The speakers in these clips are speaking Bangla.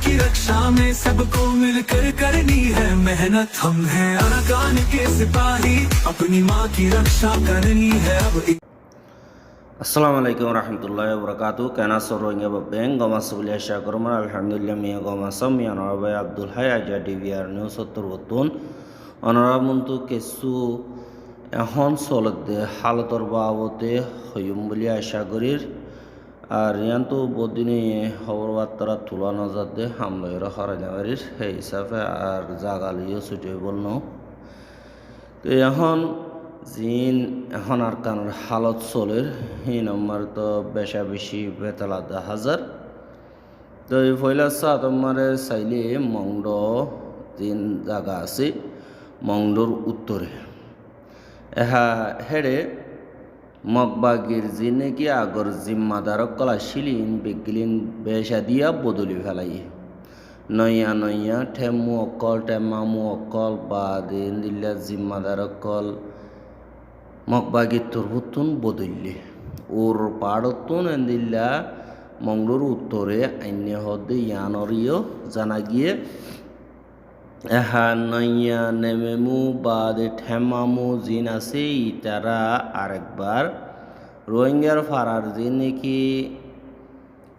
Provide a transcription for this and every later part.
की रक्षा में सबको मिलकर करनी है मेहनत हम हैं अरकान के सिपाही अपनी माँ की रक्षा करनी है अब एक আসসালামু আলাইকুম রহমতুল্লাহ বরকাতু কেনা সরোঙ্গা বেং গমাস বলে আশা করম আলহামদুলিল্লাহ মিয়া গমাসম মিয়া নরবাই আব্দুল হাই আজা ডিভিআর নিউজ সত্তর বতুন অনরামন্তু কেসু এখন চলতে হালতর বাবতে হইম বলে আশা করির আর ইয়ান্তু বদিনে খবর বার্তারা তুলা নজর দে হামলয়ের হরাইনাবাড়ির সেই হিসাবে আর জাগালিও ছুটি বলনো তো এখন জিন এখন আর কানের হালত চলের সেই নম্বর তো বেশা বেশি বেতলা দা হাজার। তো এই পয়লা চা তোমার চাইলে মংড জিন জায়গা আছে, মংডর উত্তরে। এহা হেড়ে মগবাগির জি নাকি আগর জিম্মাদারক কলা শিলিন বেগিলিন বেশা দিয়া বদলি ফেলাই। নইয়া নইয়া ঠেমু অকল টেমামু অকল বা দিন দিল্লা অকল মগবাগির তরবুতুন বদললে ওর পাড়তুন এন্দিল্লা মঙ্গলোর উত্তরে আইন্য হদে ইয়ানরিও জানা গিয়ে এহা নইয়া নেমেমু বা দে ঠেমামু জিন আছে ইতারা আরেকবার। রোহিঙ্গার ফারার যে নাকি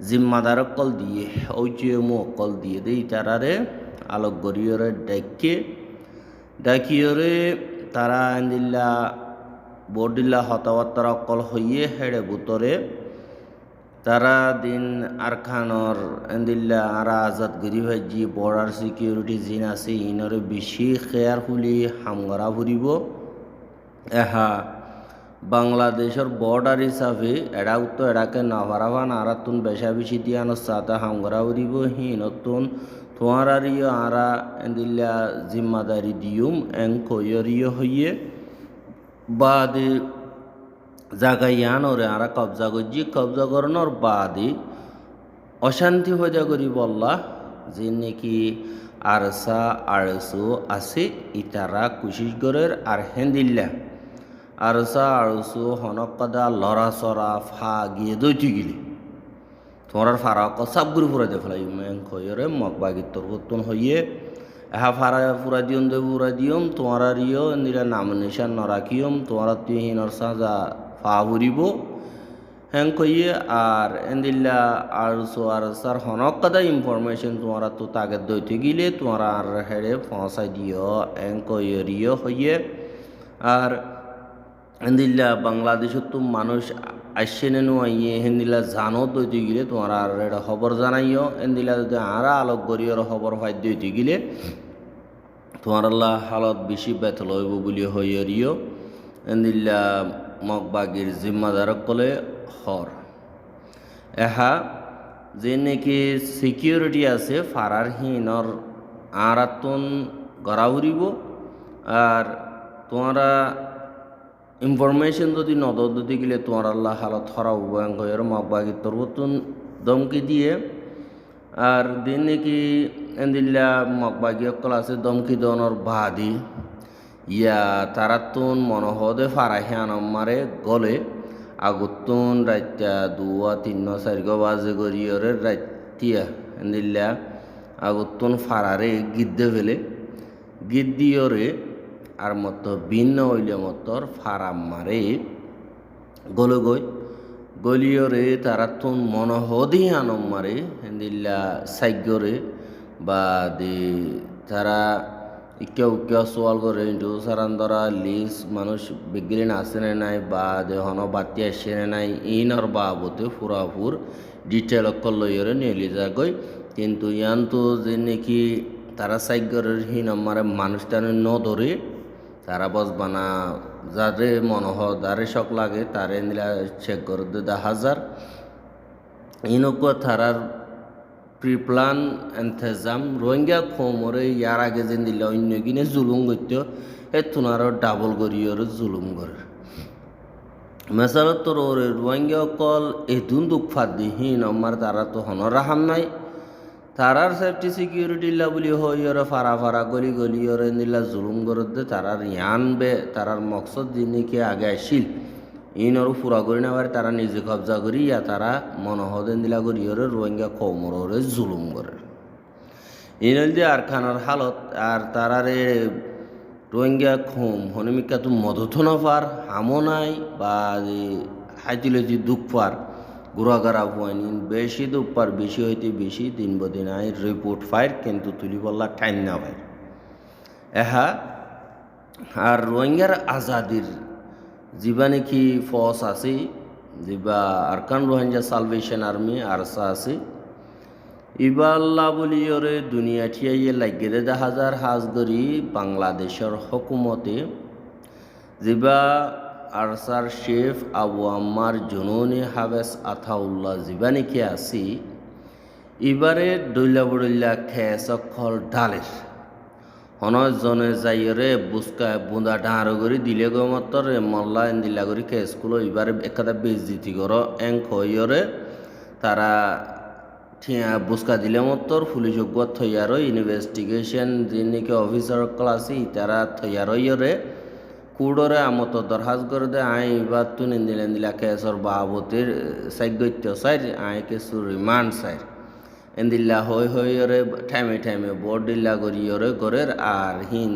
জিম্মাদার অকল দিয়ে ঐচিয়মু অকল দিয়ে দেই তারারে আলোক গরিয়রে ডাকে ডাকিয়রে তারা এন্দিল্লা বডিল্লা হতাবার্তার অকল হইয়ে হেড়ে বুতরে। তারা দিন আরখানর এন্দিল্লা আরা আজাদ গরি ভাইজি বর্ডার সিকিউরিটি জিন আছে, ইনরে বেশি কেয়ারফুলি হামগরা ফুরিব এহা বাংলাদেশের বর্ডার হিসাবে এড়া উত্তর এড়াকে নাভারাভান আরাতুন বেশা বেশি দিয়ানো সাতা হামগরা উড়িব হি নতুন তোমারারিও আরা এন্দিল্লা জিম্মাদারি দিউম এং কয়রিও হইয়ে। বাদে জাগা ইয়ানোরে আরা কবজা করছি কবজা করানোর বাদে অশান্তি হয়ে করি বললা যে নাকি আরসা আড়সো আছে ইতারা কুশিসগড়ের আর হেন্দিল্লা। আরসা আড়সো হনকদা লড়া চড়া ফা গিয়ে দৈতি গিলি। তোমার ফারা কসাব গুরু ফুরা দে ফেলাই, মেন খয়রে মগ বাগির তোর বর্তন হইয়ে। এহা ফারা ফুরা দিয়ম দে ফুরা দিয়ম, তোমার ইয় নিরা নাম নিশান নরাকিয়ম তোমার তুই হিনর সাজা ফা ফুরিব হ্যাং কইয়ে আর এন্দিল্লা আর স্যার হনক কাদা ইনফরমেশন তোমার তো তাকে দইতে গিলে তোমার আর হেড়ে পৌঁছাই দিও এং কইরিও হইয়ে আর এন্দিল্লা বাংলাদেশত তো মানুষ আসছে নেনু আইয়ে হেন্দিলা জানো দইতে গিলে তোমার আর এটা খবর জানাইও এন্দিলা যদি আরা আলোক গরিয়র খবর পাই দইতে গিলে তোমার আল্লাহ হালত বেশি বেতল হইব বলি হইয়রিও এন্দিল্লা মগবাগির জিম্মাদার কলে হর এহা, যে নাকি সিকিউরিটি আছে ফারার হিনর আরাতন গড়া উড়িব আর তোমরা ইনফরমেশন যদি নদর যদি গেলে তোমার আল্লাহ হালত হরাব ভয়ঙ্কর মগবাগি তরবতুন দমকি দিয়ে। আর দিন নাকি এন্দিল্লা মগবাগি অকল আছে দমকি দনর বাদি ইয়া তারাতুন মনোহদে ফারাহিয়ান মারে গলে আগুতুন রাত্যা দুয়া তিন্ন চারিগ বাজে গরিয়রে রাতিয়া এন্দিল্লা আগুতুন ফারারে গিদ্দে ফেলে। গিদ্দিয়রে আর মতো ভিন্ন হইলে মতর ফারাম মারে গলে গই। গলিয়রে তারা তুন মনহদি আনম মারে হেন্দিল্লা সাইগরে বা দে তারা ইকে উকে সোয়াল করে ইন্টু সারান্দরা লিস মানুষ বিজ্ঞান আসে না নাই বা দে হন বাতি আসে না নাই ইনর বাবতে ফুরাফুর ডিটেল অকল লইরে নিয়ে যাগই কিন্তু ইয়ান তো যে নাকি তারা সাইগরের হিন আমার মানুষটা ন ধরে তারা বসবানা যারে মনহ যারে শখ লাগে তারে নিলা চেক করে দে হাজার ইনকো তারার প্রিপ্লান এন্থেজাম রোহিঙ্গা খোমরে ইয়ার আগে যে দিলে অন্য কিনে জুলুম করত এ তুনারও ডাবল করিয়র জুলুম করে মেসালত তোর ওরে রোহিঙ্গা অকল এদুন দুঃখ ফাদ দিহীন আমার তারা তো হন রাহাম নাই তারার সেফটি সিকিউরিটি লা বলি হই ওরে ফারা ফারা গলি গলি ওরে নিলা জুলুম করতে তারার ইয়ান বে তারার মকসদ দিনকে আগে আসিল ইনর ফুরা করি নেবার তারা নিজে কবজা করি ইয়া তারা মনহদেন দিলা করি, ওরে রোহিঙ্গা কৌমর, ওরে জুলুম করে। ইনল যে আর খানার হালত, আর তারারে রোহিঙ্গা খুম হনমিকা তো মদতো না পার হামো নাই, বা হাইতিলে যে দুঃখ পার গুড়াগারা হুয়ানি বেশি দুঃখ পার বেশি হইতে বেশি, দিন বদিন আই রিপোর্ট ফাইর, কিন্তু তুলি বললা টাইম না পায় এহা, আর রোহিঙ্গার আজাদির যিবা নাকি ফস আছে যিবা Arakan Rohingya Salvation Army ARSA আছে ইবাল্লা বলিয়রে দুনিয়া ঠিয়াইয়ে লাগিয়ে হাজার হাজগরি বাংলাদেশের হকুমতে জিবা আরসার শেফ আবু আম্মার জননী হাবেস আথাউল্লাহ নাকি আছি ইবারে দৈলা বড়িল্লা খেয়ে ডালের হনয় জনে যাইরে বুসকা বুন্দা ডাঁড় করে দিলে গো মাত্র মল্লা দিলা করে কে স্কুল এবারে একাদা বেজ দিতি কর। এং খইরে তারা ঠিয়া বুসকা দিলে মাত্র পুলিশ যোগ্য থইয়ার, ইনভেস্টিগেশন যিনিকে অফিসার ক্লাসি তারা থইয়ার ইয়রে কুড়রে আমত দরহাজ করে দে আই বা তুই নিদিলেন দিলা কেসর বাবতির সাইগত্য সাইড আই কেসু রিমান্ড সাইড এন্দিল্লা হই হইরে ঠাইমে ঠাইমে বড় দিল্লা করিয়রে গরের আর হিন।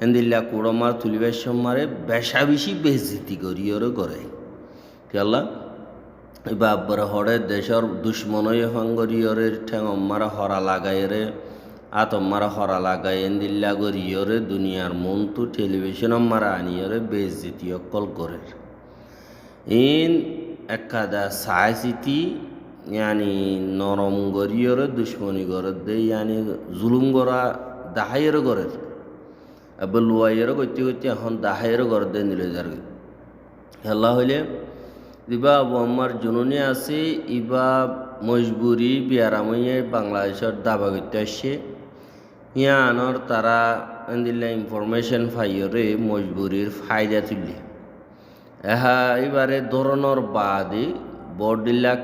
এন্দিল্লা কুড়মার তুলিবার সম্মারে বেশা বেশি বেজিতি করিয়রে গরে কেলা আব্বার হরে দেশের দুশ্মনই হঙ্গরিয়রে ঠেং অম্মারা হরা লাগাইরে আত অম্মারা হরা লাগাই এন্দিল্লা করিয়রে দুনিয়ার মন তু টেলিভিশন অম্মারা আনিয়রে বেজিতি অকল গরের ইন একাদা সাইসিতি ইয়ানি নরম গরিয়রে দুশ্মনী গরের দে ইয়ানি জুলুম গরা দাহাইয়ের গরের এবার লুয়াইয়ের করতে করতে এখন দাহাইয়ের গর দে নিলে যার খেলা হইলে ইবা আমার জননী আছে ইবা মজবুরি বিয়ারামইয়ে বাংলাদেশের দাবা করতে আসছে। ইয়া আনর তারা দিল্লা ইনফরমেশন ফাইয়রে মজবুরির ফায়দা তুললে। এহা এবারে ধরনের বাদে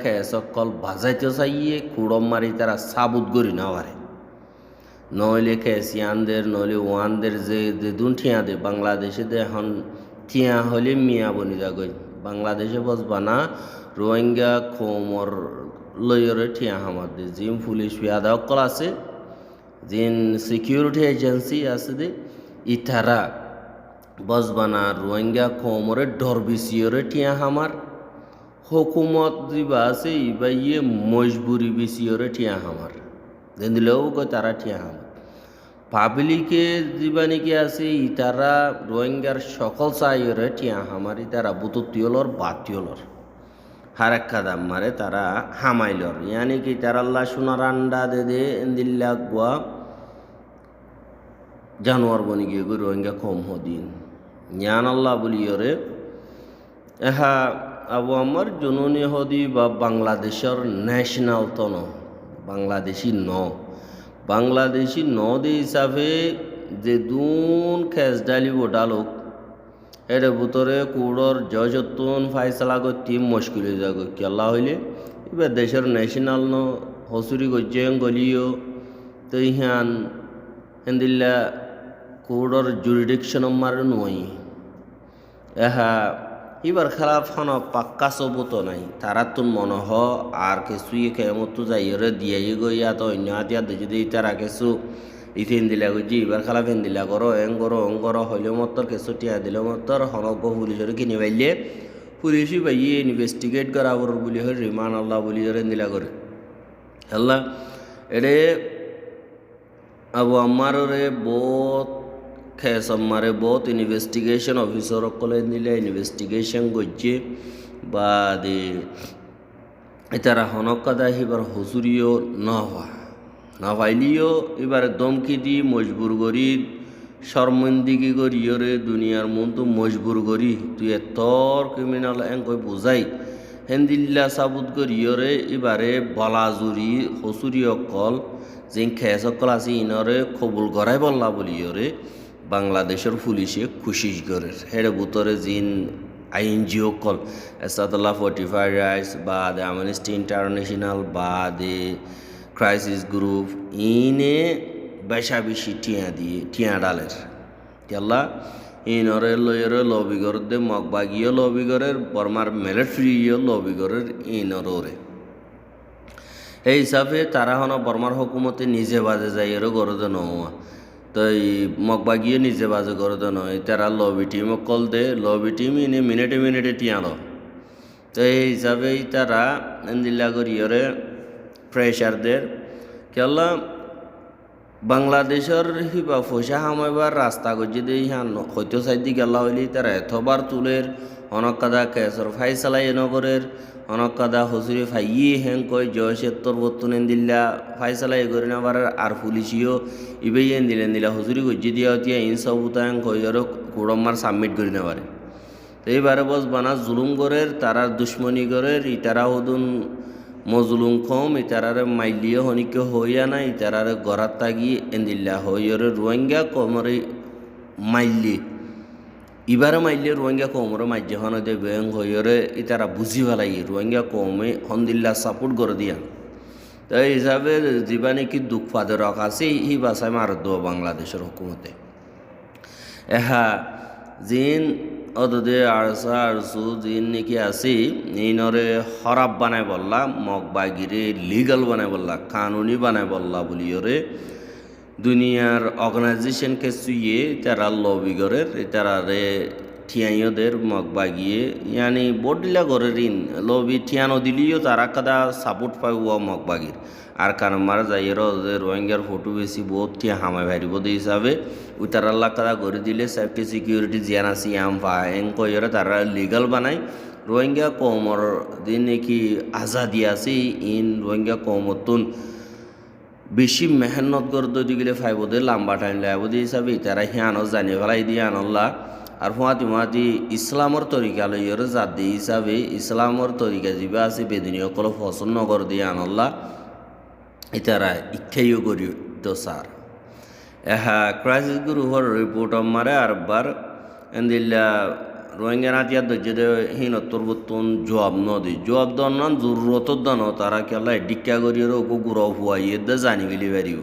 খেয়ে সকল বাজাইতে চাইয়ে কুড়ম মারি তারা সাবুত করি না পারে নইলে খেসিয়ানদের নইলে ওয়ানদের যে দেদুন ঠিয়া দে, বাংলাদেশে দে এখন ঠিয়া হলে মিয়া বনি যাগই বাংলাদেশে বসবা না, রোহিঙ্গা খোমর লইরে ঠিয়া হামার দে, জিম পুলিশ পিয়াদা অকল আছে, জিন সিকিউরিটি এজেন্সি আছে দে, ইতারা বসবানা রোহিঙ্গা খোমরে ডর বিসিয়রে ঠিয়া হামার। হুকুমত দিবা আছে ইবা ইয়ে মজবুরি বিসিয়রে ঠিয়া হামার। দিলেও কয় তারা ঠিয়া হামার পাবলিকে দিবা নাকি আছে, ইতারা রোহিঙ্গার সকল চাই চাইরে ঠিয়া হামার, ইতারা বুতুতিয়লর বাতিয়লর হারাক্কা দাম মারে তারা হামাইলর। ইয়ানি কি তারা আল্লাহ সোনার আন্ডা দে দে দিল্লা গুয়া জানোয়ার বনি গিয়ে রোহিঙ্গা কম হদিন। জ্ঞান আল্লাহ বলিয়রে এহা আবু আমার জননী হদি বা বাংলাদেশের ন্যাশনাল তো ন, বাংলাদেশি ন। বাংলাদেশি ন দে হিসাবে যে দুন খেস ডালি ডালুক এর ভিতরে কুড়র জয়যত্ন ফাইসলা করতে মুশকিল হয়ে যাবে কেলা হইলে? এবার দেশের ন্যাশনাল ন, হসুরি গজ্জেং গলিও তো ইহান হেন্দিল্লা কুড়র জুরিডিকশন মার নই। এহা এবার খারাপ হন, পাক্কা সবুত নাই। তারা তো মনে হ আর কিছুই কেমতো যাইরে দিয়ে গই ইয়াত অন্য হাতিয়া যদি তারা কিছু ইথিন দিলা গজি এবার খালা ফেন দিলা করো এং করো অং করো হইলেও মতর কিছু টিয়া দিলে মতর হনক পুলিশের কিনি পাইলে। পুলিশই পাইয়ে ইনভেস্টিগেট করা বর বলি হয় রিমান আল্লাহ বলি ধরে দিলা করে হেল্লা এরে আবু আমার রে বহুত খেস আমারে বহুত ইনভেস্টিগেশন অফিসর সকলে নিলে ইনভেস্টিগেশন করছে বা দে তারা হনকাদা এবার হুজুরিও না হওয়া না এবার দমকি দি মজবুর করি শর্মন্দিগি করি রে দুনিয়ার মন তো মজবুর করি তুই এতর ক্রিমিনাল এঙ্কই বুঝাই হেন্দিল্লা সাবুত করি রে এবারে বলাজুরি হসুরি অকল যে খেস অকল আছে ইনরে কবুল করাই বললা বলি রে বাংলাদেশের পুলিশে করে হেড়ে বুতরে জিন আইএনজিও কল এসাদুল্লাহ ফর্টিফাইড রাইটস বা দে আমনেস্টি ইন্টারন্যাশনাল বা দে ক্রাইসিস গ্রুপ, ইনে বেশা বেশি টিয়া দিয়ে টিয়া ডালের। কেলা ইনরে লইরে লবিগর দে মগবাগিও লবিগরের বর্মার মিলিটারিও লবিগরের ইনরে এই হিসাবে তারা হন বর্মার হুকুমতে নিজে বাজে যাই এরও গরদে নোয়া এই মগবাগিয়ে নিজে বাজে গরদে নয়। তারা লবি টিম কল দে, লবি টিম ইনি মিনিটে মিনিটে টিয়ানো তো এই হিসাবে তারা এন্দিল্লা করিয়রে প্রেশার দের কেলা বাংলাদেশের হিবা পয়সা হামাইবার রাস্তা গজি দিয়ে হয়তো সাইদি গেলা হইলি তারা এতবার তুলের অনেক কাদা কেসর ফাই চালাই নগরের অনেক কাদা হসুরি ফাইয়ে হেং কয় জয়সেত্তর বর্তন দিল্লা। ফাই চালাই করে নেবার আর পুলিশিও ইবে এন দিলেন দিলা হসুরি গজি দিয়া হতিয়া ইন সবুতা হেং কয়, আর কুড়মার সাবমিট করে নেবারে তো এইবারে বস বানা জুলুম গরের তারার দুশ্মনী গরের ইতারা হদুন মজলুম কম, ইতারারে মাইলিও হনিকে হইয়া না ইতারারে গড়াত তাগি এন্দিল্লা হইয়রে রোহিঙ্গা কমরে মাইলি। ইবারে মাইলে রোহিঙ্গা কমরে মাইজে হন দে বেং হইয়রে ইতারা বুঝি পেলাই রোহিঙ্গা কমে হন্দিল্লা সাপোর্ট করে দিয়া তো এই হিসাবে যিবা নাকি দুঃখ পাদে রক আছে ই বাসায় মারত দেওয়া বাংলাদেশের হুকুমতে এহা জিন অদদে আরসা আরসু জিন নাকি আছি ইনরে হরাব বানাই বললা মগ বাগিরে লিগাল বানাই বললা কানুনি বানাই বললা বলিওরে দুনিয়ার অর্গানাইজেশনকে সুইয়ে তারা লবি গরের তারা রে ঠিয়াইওদের মগ বাগিয়ে, ইয়ানি বডিলা গরের ঋণ লবি ঠিয়ানো দিলিও তারা কাদা সাপোর্ট পাই ও মগ বাগির। আর কারণ মারা যাই রোহিঙ্গার ফটো বেশি বহুত ঠিয়া হামাই ভারিব হিসাবে, ওই তারা আল্লাহ কাদা করে দিলে সেফটি, সিকিউরিটি জিয়ান আসি আম এং কইরে তারা লিগাল বানাই রোহিঙ্গা কমর দিন নাকি আজাদি আছে? ইন রোহিঙ্গা কমতুন বেশি মেহনত করে দই গেলে ফাইবদে লাম্বা টাইম লাইবদি হিসাবে তারা হিয়ানো জানি ফেলাই দিয়ে আনল্লা আর ফুয়াতি মুয়াতি ইসলামর তরিকা লইয়র জাত দি হিসাবে ইসলামর তরিকা যিবা আছে বেদিনী সকল ফসল নগর দিয়ে আনল্লা ইতারা ইচ্ছাইও করি তো স্যার এহা ক্রাইসিস গ্রুপর রিপোর্ট মারে আরবার। এন্দিল্লা রোহিঙ্গা নাতিয়া দজ্জে হিনত্তর বর্তন জবাব নদী জবাব দন জরুরত দন তারা কেলা ডিক্কা করিয়ে ওকে গুড়াও হুয়াইয়ে দে জানি গেলি পারিব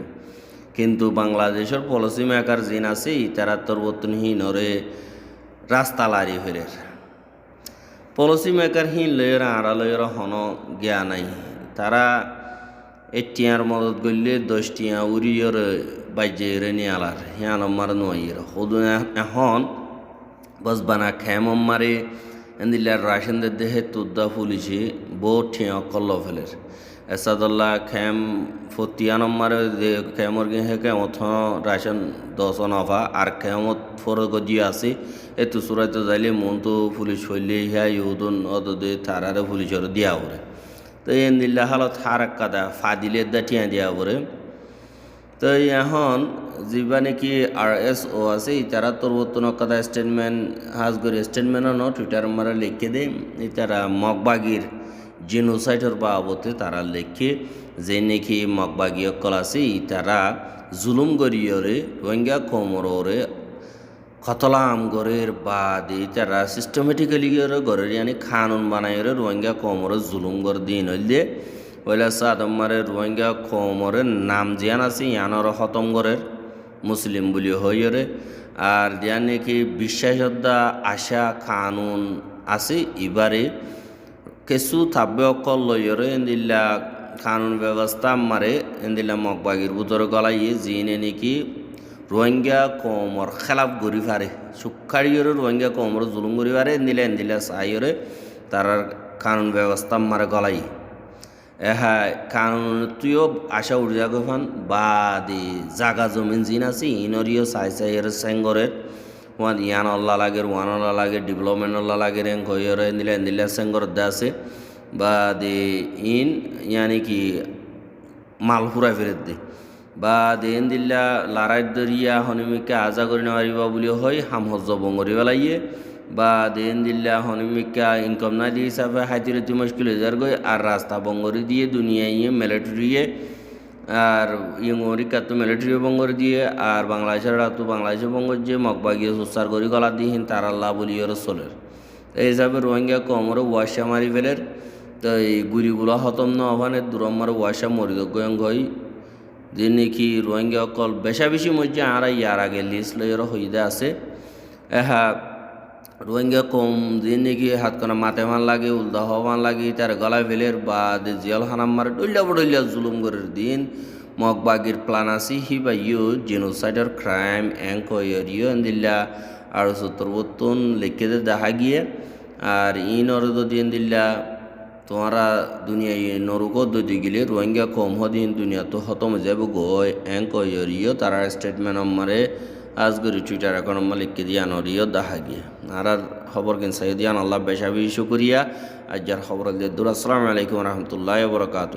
কিন্তু বাংলাদেশের পলিসি মেকার জিন আছে তারা তোর বর্তন হিনরে রাস্তা লারি ফেরের পলিসি মেকার হিন লয়ের আড়া লয়ের হন জ্ঞা নাই। তারা এটিয়ার মদত করলে দশ টিয়া বাইজে নিয়ে আলার হিয়ান মার নয়ের সদু এখন বস বানা খেম মারে এন্দিল্লার রাশনদের দেহে তুদ্দা ফুলিছি বহুত ঠিয়া কল্ল ফেলের। এসাদুল্লাহ খেম ফতিয়ান মারে খেমর গে হে কেমত রাশন দশ নফা আর খেমত ফর গজি আছে এতু সুরাইতে যাইলে মন তো পুলিশ হইলে ইহা ইহুদন অদে তারারে পুলিশর দিয়া ওরে তো এন্দিল্লা হালত হার কাদা ফাদিলে দা টিয়া দিয়া ওরে তো এখন যিবা নাকি আর এস ও আছে? ইতারা তোর কাদা স্টেটমেন্ট হাজ করে স্টেটমেন্টও টুইটার মারা লিখে দে। তারা মগবাগির জেনোসাইডর বাবতে তারা লেখে, যে নাকি মগবাগি অকল আছে তারা জুলুম গরিয়রে রোহিঙ্গা কোমরে খতলাম গরের বাদে তারা সিস্টেমেটিক্যালি গরের ইয়ানি খানুন বানাইরে রোহিঙ্গা কোমরে জুলুম গর দিন হইলে। ওইলা সাদমারে রোহিঙ্গা কোমরের নাম জিয়ান আছে, ইয়ানর খতম গরের। মুসলিম বলি হইরে আর দিয়া নাকি বিশ্বাসদ্দা আশা কানুন আছে এবারে কিছু থাকবে অকল লইরে এন্দিল্লা কানুন ব্যবস্থা মারে, এন্দিল্লা মগবাগির বুতর গলাইয়ে জিনে নাকি রোহিঙ্গা কমর খেলাফ গরি ফারে সুখাড়িয়রে রোহিঙ্গা কমর জুলুম গরি ফারে এন্দিলা এন্দিলা সাইরে তার কানুন ব্যবস্থা মারে গলাই এহা কানুন তুইও আশা উর্জা বা দি জাগা জমিন জিন আছে, ইনরিও সাই সাই এর সেঙ্গরের। ওয়ান ইয়ান আল্লাহ লাগে ওয়ান আল্লাহ লাগে ডেভেলপমেন্ট আল্লাহ লাগে রেং কইরে নিলে নিলে সেঙ্গর দে বা দি ইন, ইয়ানি কি, মাল ফুরা ফেরত দে। বা দেন দিল্লা লারাই দরিয়া হনিমিকা আজা করে নেওয়ারিবা বুলি হয় হাম হজ বঙ্গরি বেলাইয়ে। বা দেন দিল্লা হনিমিকা ইনকম না দিয়ে হিসাবে হাইতিরতি মুশকিল হয়ে যার গই, আর রাস্তা বঙ্গরি দিয়ে দুনিয়া ইয়ে মিলিটারিয়ে আর ইয়ংরিকা তো মিলিটারি বঙ্গর দিয়ে, আর বাংলাদেশের তো বাংলাদেশের বঙ্গর যে মকবা গিয়ে সুসার করি গলা দিহিন তার আল্লাহ বলি ওর চলের এই হিসাবে রোহিঙ্গা কমরও ওয়াশা মারি ফেলের, তো এই গুড়িগুলো হতম ন ওখানে দূরম্মার ওয়াশা মরিদজ্ঞ হয় যে নাকি রোহিঙ্গা অকল বেশা বেশি মধ্যে আর ইয়ার আগে লিস্ট লইয়ের হইদে আছে। এহা রোহিঙ্গা কম দিন নাকি হাত কোনা মাতে মান লাগে উল্দা হওয়ান লাগে তার গলায় ফেলের বা জিয়াল হানাম মারে ডইলা বডইলা জুলুম করার দিন। মগ বাগির প্লানাসি হি বা ইউ জেনোসাইডার ক্রাইম অ্যাঙ্ক ইয় দিল্লা আর সত্তর বত্তন লিখে দেখা গিয়ে, আর ইন অরদ দিন দিল্লা তোমারা দুনিয়া নরুক দদি গেলে রোহিঙ্গা কম হদিন দুনিয়া তো হতম যাব গয় অ্যাঙ্ক ইয় তারা স্টেটমেন্ট আমারে আজগরি টুইটার এখন মালিককে দিয়ান রিও দেখা গিয়ে। আর আর খবর কিন সাইদিয়ান আল্লাহ বেশাবি শুকরিয়া। আজ্জার খবর দুর আসসালামু আলাইকুম রহমতুল্লাহ বরকাত